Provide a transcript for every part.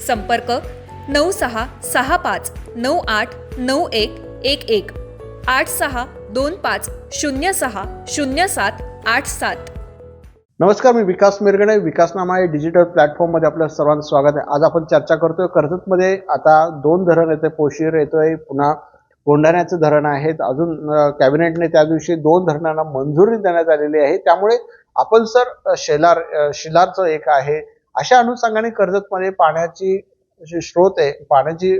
संपर्क नऊ सहा सहा पाच नऊ आठ नऊ एक एक एक. आठ सहा दोन पाच शून्य सहा शून्य सात आठ सात. नमस्कार मी विकास मिरगणे. विकासनामा या डिजिटल प्लॅटफॉर्ममध्ये आपलं सर्वांचं स्वागत आहे. आज आपण चर्चा करतोय कर्जतमध्ये. आता दोन धरण येते. पोशीर येतोय पुन्हा कोंढाण्याचं धरण आहेत अजून कॅबिनेटने त्या दिवशी दोन धरणांना मंजुरी देण्यात आलेली आहे. त्यामुळे आपण सर शेलार शिलारचं एक आहे. अशा अनुषंगाने कर्जतमध्ये पाण्याची जी स्रोत आहे पाण्याची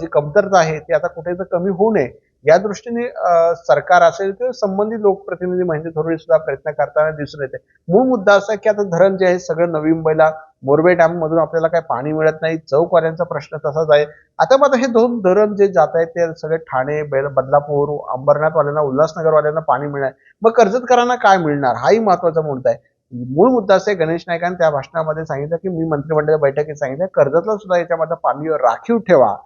जी कमतरता आहे ती आता कुठे तर कमी होऊ नये. या दृष्टीने सरकार असेल किंवा संबंधित लोकप्रतिनिधी म्हणजे महेंद्र थोरवे सुद्धा प्रयत्न करताना दिसून येते. मूळ मुद्दा असा की आता धरण जे आहे सगळं नवी मुंबईला मोरबे डॅम मधून आपल्याला काही पाणी मिळत नाही चौकवाल्यांचा प्रश्न तसाच आहे. आता मग आता हे दोन धरण जे जात आहेत ते सगळे ठाणे बेल बदलापूर अंबरनाथवाल्यांना उल्हासनगरवाल्यांना पाणी मिळणार. मग कर्जतकरांना काय मिळणार? हाही महत्त्वाचा मुद्दा आहे. मूळ मुद्दा असे गणेश नायकांनी त्या भाषणामध्ये सांगितलं की मी मंत्रिमंडळ बैठकीत सांगितलं कर्जतला सुद्धा याच्यामध्ये पाणीवर राखीव ठेवा.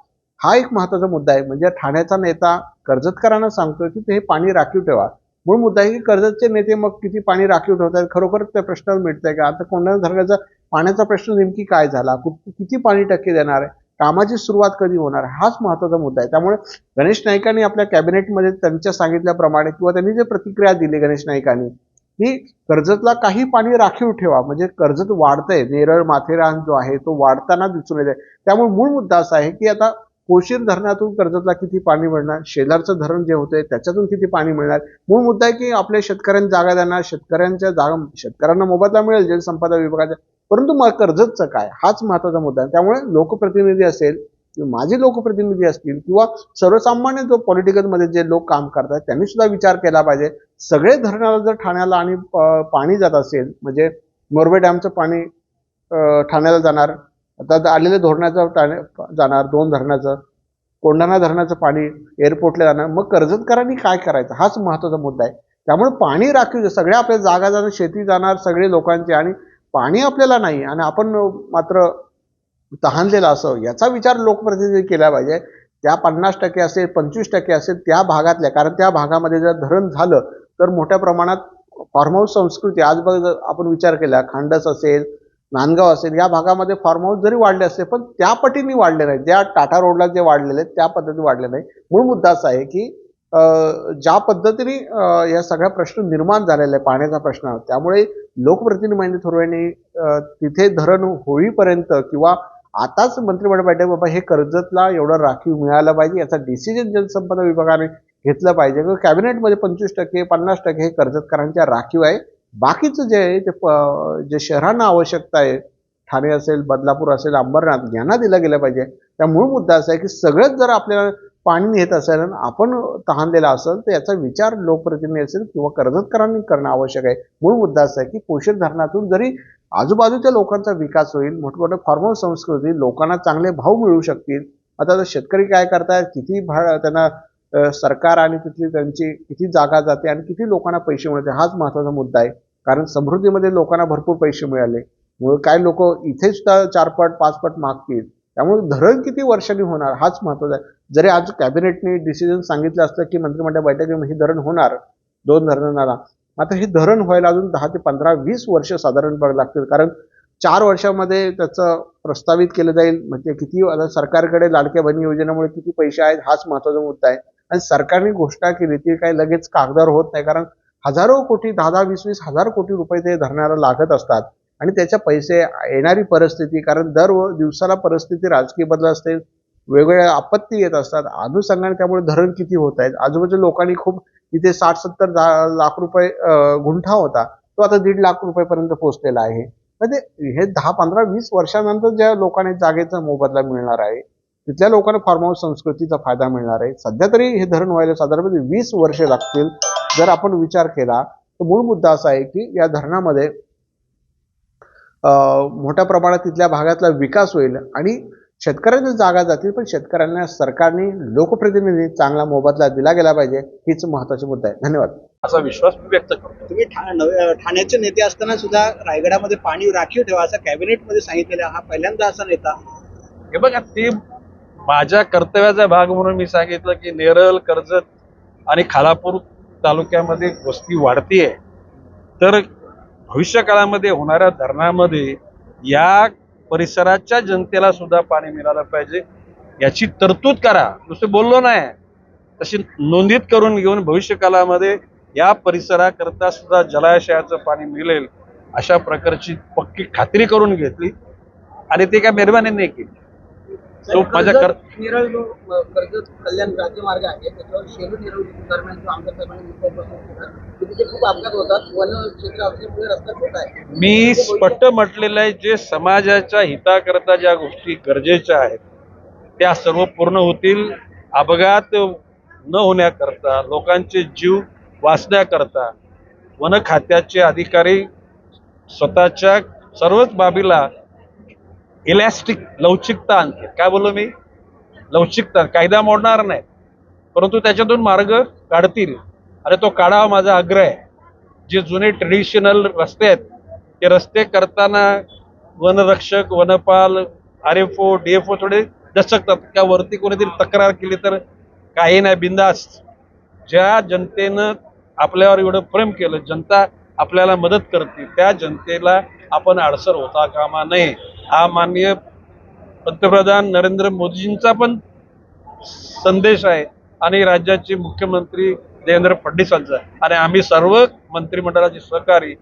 हा एक महत्त्वाचा मुद्दा आहे. म्हणजे ठाण्याचा नेता कर्जतकरांना सांगतोय की ते हे पाणी राखीव ठेवा. मूळ मुद्दा आहे की कर्जतचे नेते मग किती पाणी राखीव ठेवतात? खरोखर त्या प्रश्नाला मिळतंय का? आता कोंढाणा धरणाचा पाण्याचा प्रश्न नेमकी काय झाला? कुठ- किती पाणी टक्के देणार आहे? कामाची सुरुवात कधी होणार हाच महत्त्वाचा मुद्दा आहे. त्यामुळे गणेश नाईकांनी आपल्या कॅबिनेटमध्ये त्यांच्या सांगितल्याप्रमाणे किंवा त्यांनी जे प्रतिक्रिया दिली गणेश नाईकांनी की कर्जतला काही पाणी राखीव ठेवा. म्हणजे कर्जत वाढतंय. नेरळ माथेरान जो आहे तो वाढताना दिसून येत आहे त्यामुळे मूळ मुद्दा असा आहे की आता कोशीर धरणातून कर्जतला किती पाणी मिळणार? शेजारचं धरण जे होतंय त्याच्यातून किती पाणी मिळणार? मूळ मुद्दा आहे की आपल्या शेतकऱ्यांना जागा देणार. शेतकऱ्यांच्या जागा शेतकऱ्यांना मोबदला मिळेल जलसंपदा विभागाच्या परंतु मग कर्जतचं काय? हाच महत्त्वाचा मुद्दा आहे. त्यामुळे लोकप्रतिनिधी असेल माझे लोकप्रतिनिधी असतील किंवा सर्वसामान्य जो पॉलिटिकलमध्ये जे लोक काम करतात त्यांनी सुद्धा विचार केला पाहिजे. सगळे धरणाला जर ठाण्याला आणि पाणी जात असेल म्हणजे मोरबे डॅमचं पाणी ठाण्याला जाणार आता आलेल्या धोरणाचं ठाणे जाणार दोन धरणाचं कोंढाणा धरणाचं पाणी एअरपोर्टला जाणार मग कर्जतकरांनी काय करायचं? हाच महत्त्वाचा मुद्दा आहे. त्यामुळे पाणी राखीव सगळ्या आपल्या जागा जाणार शेती जाणार सगळे लोकांचे आणि पाणी आपल्याला नाही. आणि आपण मात्र तहानलेलं असं याचा विचार लोकप्रतिनिधी केला पाहिजे. त्या पन्नास टक्के असेल पंचवीस टक्के असेल त्या भागातल्या कारण त्या भागामध्ये जर धरण झालं तर मोठ्या प्रमाणात फार्महाऊस संस्कृती आज बघ जर आपण विचार केला खांडस असेल नांदगाव असेल या भागामध्ये फार्महाऊस जरी वाढले असते पण त्या पटीने वाढले नाही. ज्या टाटा रोडला जे वाढलेले आहेत त्या पद्धतीने वाढले नाही. मूळ मुद्दा असा आहे की ज्या पद्धतीने या सगळ्या प्रश्न निर्माण झालेला आहे पाण्याचा प्रश्न त्यामुळे लोकप्रतिनिधी महेंद्र थोरवेंनी तिथे धरण होईपर्यंत किंवा आताच मंत्रिमंडळ बैठक बाबा हे कर्जतला एवढं राखीव मिळालं पाहिजे याचा डिसिजन जलसंपदा विभागाने घेतलं पाहिजे. किंवा कॅबिनेटमध्ये पंचवीस टक्के पन्नास टक्के हे कर्जतकरांच्या राखीव आहे. बाकीचं जे आहे ते प- जे शहरांना आवश्यकता आहे ठाणे असेल बदलापूर असेल अंबरनाथ यांना दिलं गेलं पाहिजे. त्या मूळ मुद्दा असा आहे की सगळंच जर आपल्याला पाणी नेत असेल आणि आपण तहानलेला असेल तर याचा विचार लोकप्रतिनिधी असेल किंवा कर्जतकरांनी करणं आवश्यक आहे. मूळ मुद्दा असा आहे की पोषण धरणातून जरी आजूबाजूच्या लोकांचा विकास होईल मोठमोठ्या फार्मर संस्कृती लोकांना चांगले भाव मिळू शकतील. आता शेतकरी काय करतायत किती भा त्यांना सरकार आणि तिथली त्यांची किती जागा जाते आणि किती लोकांना पैसे मिळते? हाच महत्त्वाचा मुद्दा आहे. कारण समृद्धीमध्ये लोकांना भरपूर पैसे मिळाले. मुळे काय लोक इथे सुद्धा चार पट मागतील. त्यामुळे धरण किती वर्षांनी होणार? हाच महत्त्वाचा आहे. जरी आज कॅबिनेटने डिसिजन सांगितलं असतं की मंत्रिमंडळ बैठकीमध्ये हे धरण होणार दोन धरणांना आता हे धरण व्हायला अजून दहा ते पंधरा वीस वर्ष साधारण बघ लागतील. कारण चार वर्षामध्ये त्याचं प्रस्तावित केलं जाईल. म्हणजे किती आता सरकारकडे लाडक्या बहिणी योजनेमुळे किती पैसे आहेत हाच महत्त्वाचा मुद्दा आहे. आणि सरकारने घोषणा केली ती काही लगेच कागदावर होत नाही. कारण हजारो कोटी दहा दहा वीस वीस हजार कोटी रुपये ते धरणाला लागत असतात. आणि त्याच्या पैसे येणारी परिस्थिती कारण दर दिवसाला परिस्थिती राजकीय बदल असते. वेगवेगळ्या आपत्ती येत असतात. अनुषंगाने त्यामुळे धरण किती होत आहेत आजूबाजूच्या लोकांनी खूप तिथे साठ सत्तर दहा लाख रुपये गुंठा होता. तो आता दीड लाख रुपयेपर्यंत पोहोचलेला आहे. म्हणजे हे दहा पंधरा वीस वर्षानंतर ज्या लोकांना जागेचा मोबदला मिळणार आहे तिथल्या लोकांना फार्म हाऊस संस्कृतीचा फायदा मिळणार आहे. सध्या तरी हे धरण व्हायला साधारणपणे वीस वर्षे लागतील. जर आपण विचार केला तर मूळ मुद्दा असा आहे की या धरणामध्ये मोठ्या प्रमाणात तिथल्या भागातला विकास होईल आणि शेतकऱ्यांच्या जागा जातील पण शेतकऱ्यांना सरकारने लोकप्रतिनिधी चांगला मोबदला दिला गेला पाहिजे हीच महत्वाची मुद्दा आहे. धन्यवाद. असा विश्वास मी व्यक्त करतो. तुम्ही ठाण्याचे नेते असताना सुद्धा रायगडामध्ये पाणी राखीव ठेवा असं कॅबिनेटमध्ये सांगितलेलं आहे. हा पहिल्यांदा असा नेता. हे बघा ते माझ्या कर्तव्याचा भाग म्हणून मी सांगितलं की नेरळ कर्जत आणि खालापूर तालुक्यामध्ये वस्ती वाढतीये. तर भविष्य काळामध्ये होणाऱ्या धरणामध्ये या परिसराच्या जनतेला सुद्धा पाणी मिळालं पाहिजे. याची तरतूद करा. नुसतं बोललो नाही. तशी नोंदीत करून घेऊन भविष्य काळामध्ये या परिसराकरता सुद्धा जलाशयाचं पाणी मिळेल अशा प्रकारची पक्की खात्री करून घेतली. आणि ते काय मेहरबानी नाही केली. तो माझ्या कर निरळ जो कर्जत कल्याण राज्यमार्ग आहे त्याच्यावर शेलू निरळ दरम्यान जो आमदार साहेबांनी तिथे खूप अपघात होतात. वन क्षेत्र असल्यामुळे रस्ता छोटा आहे. मी स्पष्ट म्हटलेलं आहे जे समाजाच्या हिताकरता ज्या गोष्टी गरजेच्या आहेत त्या सर्व पूर्ण होतील. अपघात न होण्याकरता लोकांचे जीव वाचण्याकरता वन खात्याचे अधिकारी स्वतःच्या सर्वच बाबीला इलॅस्टिक लवचिकता आणते काय बोललो मी? लवचिकता. कायदा मोडणार नाही परंतु त्याच्यातून मार्ग काढतील. आणि तो काढावा माझा आग्रह आहे. जे जुने ट्रेडिशनल रस्ते आहेत ते रस्ते करताना वनरक्षक वनपाल R F O D F O थोडे दचकतात. त्या वरती कोणीतरी तक्रार केली तर काही नाही बिंदास. ज्या जनतेनं आपल्यावर एवढं प्रेम केलं जनता आपल्याला मदत करते त्या जनतेला आपण अडसर होता कामा नये. हा माननीय पंतप्रधान नरेंद्र मोदीजींचा पण संदेश आहे आणि राज्याचे मुख्यमंत्री देवेंद्र फडणवीसांचा आणि आम्ही सर्व मंत्रिमंडळाचे सहकारी